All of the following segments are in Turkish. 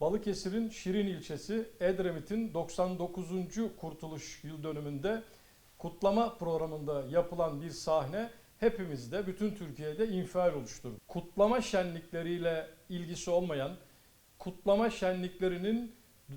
Balıkesir'in Şirin ilçesi Edremit'in 99. Kurtuluş Yıl Dönümünde kutlama programında yapılan bir sahne hepimizde, bütün Türkiye'de infial oluşturdu. Kutlama şenlikleriyle ilgisi olmayan, kutlama şenliklerinin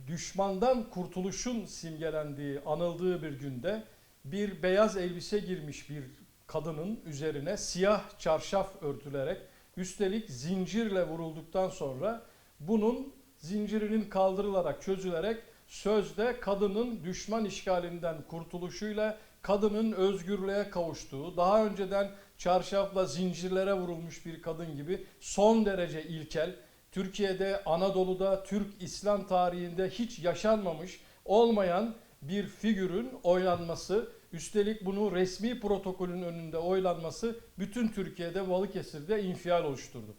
düşmandan kurtuluşun simgelendiği, anıldığı bir günde bir beyaz elbise girmiş bir kadının üzerine siyah çarşaf örtülerek üstelik zincirle vurulduktan sonra bunun zincirinin kaldırılarak çözülerek sözde kadının düşman işgalinden kurtuluşuyla kadının özgürlüğe kavuştuğu, daha önceden çarşafla zincirlere vurulmuş bir kadın gibi son derece ilkel, Türkiye'de, Anadolu'da, Türk İslam tarihinde hiç yaşanmamış olmayan bir figürün oynanması, üstelik bunu resmi protokolün önünde oylanması bütün Türkiye'de Balıkesir'de infial oluşturdu.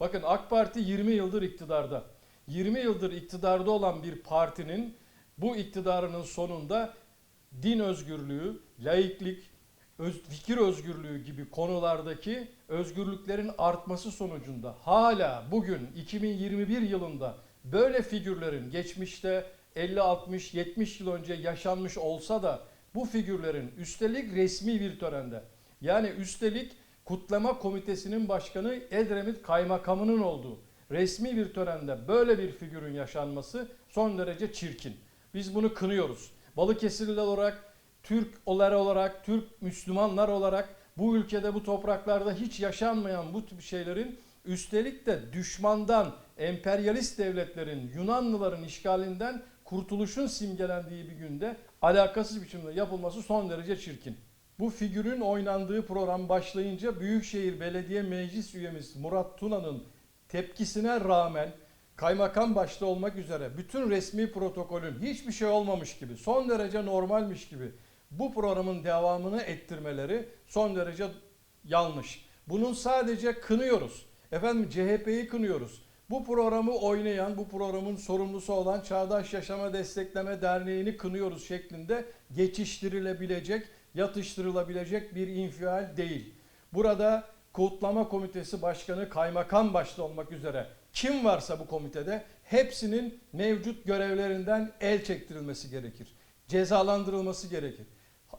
Bakın AK Parti 20 yıldır iktidarda. 20 yıldır iktidarda olan bir partinin bu iktidarının sonunda din özgürlüğü, laiklik, öz, fikir özgürlüğü gibi konulardaki özgürlüklerin artması sonucunda hala bugün 2021 yılında böyle figürlerin geçmişte 50, 60, 70 yıl önce yaşanmış olsa da bu figürlerin üstelik resmi bir törende yani üstelik kutlama komitesinin başkanı Edremit Kaymakamı'nın olduğu resmi bir törende böyle bir figürün yaşanması son derece çirkin. Biz bunu kınıyoruz. Balıkesirliler olarak, Türkler olarak, Türk Müslümanlar olarak bu ülkede bu topraklarda hiç yaşanmayan bu tip şeylerin üstelik de düşmandan, emperyalist devletlerin, Yunanlıların işgalinden kurtuluşun simgelendiği bir günde alakasız biçimde yapılması son derece çirkin. Bu figürün oynandığı program başlayınca Büyükşehir Belediye Meclis üyemiz Murat Tuna'nın tepkisine rağmen kaymakam başta olmak üzere bütün resmi protokolün hiçbir şey olmamış gibi son derece normalmiş gibi bu programın devamını ettirmeleri son derece yanlış. Bunun sadece kınıyoruz. Efendim CHP'yi kınıyoruz. Bu programı oynayan, bu programın sorumlusu olan Çağdaş Yaşama Destekleme Derneği'ni kınıyoruz şeklinde geçiştirilebilecek, yatıştırılabilecek bir infial değil. Burada Kutlama Komitesi Başkanı Kaymakam başta olmak üzere kim varsa bu komitede hepsinin mevcut görevlerinden el çektirilmesi gerekir. Cezalandırılması gerekir.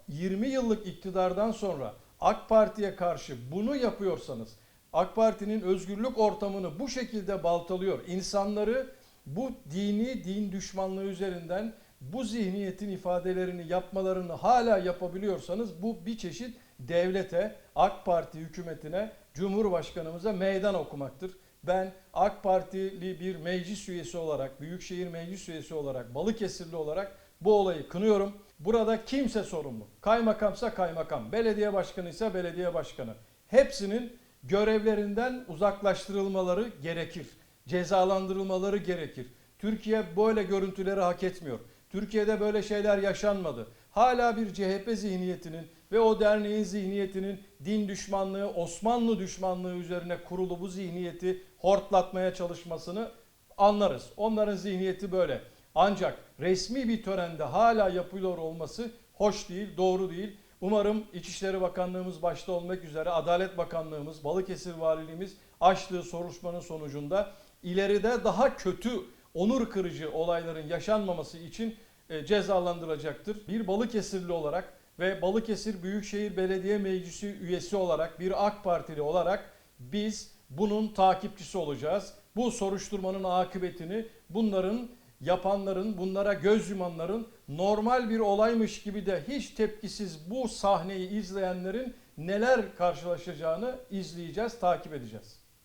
20 yıllık iktidardan sonra AK Parti'ye karşı bunu yapıyorsanız AK Parti'nin özgürlük ortamını bu şekilde baltalıyor. İnsanları bu dini din düşmanlığı üzerinden bu zihniyetin ifadelerini yapmalarını hala yapabiliyorsanız bu bir çeşit devlete, AK Parti hükümetine, Cumhurbaşkanımıza meydan okumaktır. Ben AK Partili bir meclis üyesi olarak, Büyükşehir Meclis üyesi olarak, Balıkesirli olarak bu olayı kınıyorum. Burada kimse sorumlu. Kaymakamsa kaymakam, belediye başkanıysa belediye başkanı. Hepsinin görevlerinden uzaklaştırılmaları gerekir. Cezalandırılmaları gerekir. Türkiye böyle görüntüleri hak etmiyor. Türkiye'de böyle şeyler yaşanmadı. Hala bir CHP zihniyetinin ve o derneğin zihniyetinin din düşmanlığı, Osmanlı düşmanlığı üzerine kurulu bu zihniyeti hortlatmaya çalışmasını anlarız. Onların zihniyeti böyle. Ancak resmi bir törende hala yapılıyor olması hoş değil, doğru değil. Umarım İçişleri Bakanlığımız başta olmak üzere Adalet Bakanlığımız, Balıkesir Valiliğimiz açtığı soruşturmanın sonucunda ileride daha kötü, onur kırıcı olayların yaşanmaması için e, cezalandırılacaktır. Bir Balıkesirli olarak ve Balıkesir Büyükşehir Belediye Meclisi üyesi olarak bir AK Partili olarak biz bunun takipçisi olacağız. Bu soruşturmanın akıbetini bunların yapanların, bunlara göz yumanların normal bir olaymış gibi de hiç tepkisiz bu sahneyi izleyenlerin neler karşılaşacağını izleyeceğiz, takip edeceğiz.